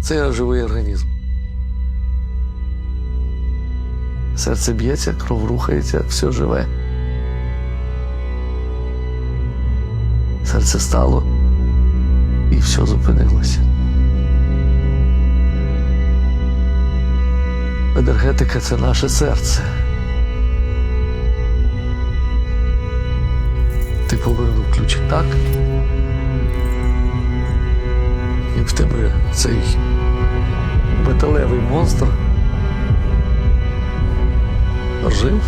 Це живий організм. Серце б'ється, кров рухається, все живе. Серце стало і все зупинилося. Енергетика це наше серце. Ти повернув ключик так. І в тебе цей металевий монстр жив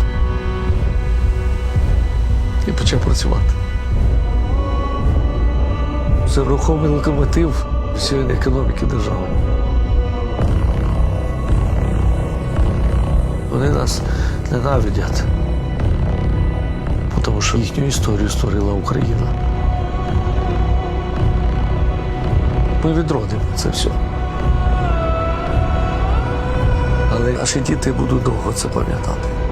і почав працювати. Це рухомий локомотив всієї економіки держави. Вони нас ненавидять, тому що їхню історію створила Україна. Ми відродимо це все. Але наші діти будуть довго це пам'ятати.